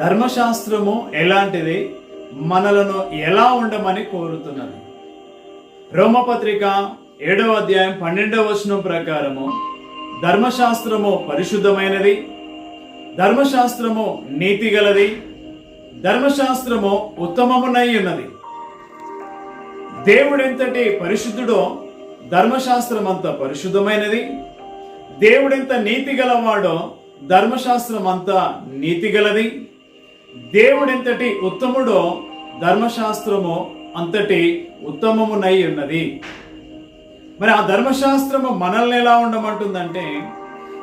ధర్మశాస్త్రము ఎలాంటిది? మనలను ఎలా ఉండమని కోరుతున్నది. రోమపత్రిక ఏడవ అధ్యాయం పన్నెండవ వచనం ప్రకారము ధర్మశాస్త్రము పరిశుద్ధమైనది ధర్మశాస్త్రము నీతి గలది ధర్మశాస్త్రము ఉత్తమమునై ఉన్నది. దేవుడెంతటి పరిశుద్ధుడో ధర్మశాస్త్రం అంత పరిశుద్ధమైనది. దేవుడెంత నీతి గలవాడో ధర్మశాస్త్రం అంతా నీతి గలది దేవుడెంతటి ఉత్తముడో ధర్మశాస్త్రము అంతటి ఉత్తమమునై ఉన్నది. మరి ఆ ధర్మశాస్త్రము మనల్ని ఎలా ఉండమంటుందంటే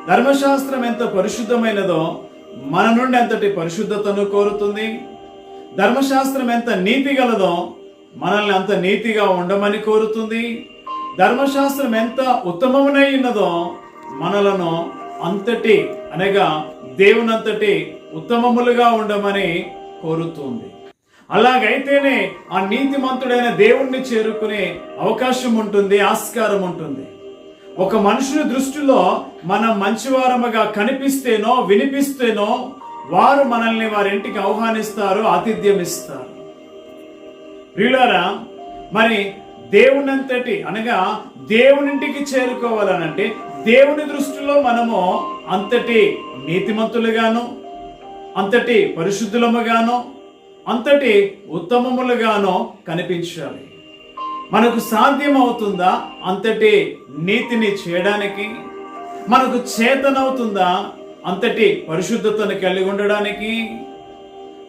ధర్మశాస్త్రం ఎంత పరిశుద్ధమైనదో మన నుండి అంతటి పరిశుద్ధతను కోరుతుంది. ధర్మశాస్త్రం ఎంత నీతి గలదో మనల్ని అంత నీతిగా ఉండమని కోరుతుంది. ధర్మశాస్త్రం ఎంత ఉత్తమమునై ఉన్నదో మనలను అంతటి అనగా దేవునంతటి ఉత్తమములుగా ఉండమని కోరుతుంది. అలాగైతేనే ఆ నీతిమంతుడైన దేవుణ్ణి చేరుకునే అవకాశం ఉంటుంది ఆస్కారం ఉంటుంది. ఒక మనుషుని దృష్టిలో మనం మంచివారముగా కనిపిస్తేనో వినిపిస్తేనో వారు మనల్ని వారింటికి ఆహ్వానిస్తారు ఆతిథ్యం ఇస్తారు ప్రియులారా మరి దేవునంతటి అనగా దేవునింటికి చేరుకోవాలనంటే దేవుని దృష్టిలో మనము అంతటి నీతిమంతులుగాను అంతటి పరిశుద్ధులముగానో అంతటి ఉత్తమములుగానో కనిపించాలి. మనకు సాధ్యం అవుతుందా అంతటి నీతిని చేయడానికి? మనకు చేతనవుతుందా అంతటి పరిశుద్ధతను కలిగి ఉండడానికి?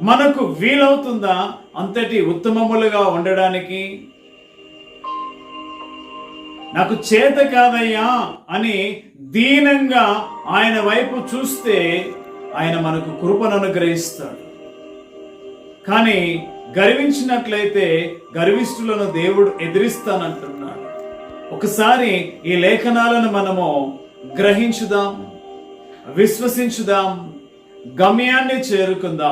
మనకు వీలవుతుందా అంతటి ఉత్తమములుగా ఉండడానికి? నాకు చేత కాదయ్యా అని దీనంగా ఆయన వైపు చూస్తే ఆయన మనకు కృపను అనుగ్రహిస్తాడు. కానీ గర్వించినట్లయితే గర్విష్ఠులను దేవుడు ఎదిరిస్తానంటున్నాడు. ఒకసారి ఈ లేఖనాలను మనము గ్రహించుదాం విశ్వసించుదాం గమ్యాన్ని చేరుకుందాం.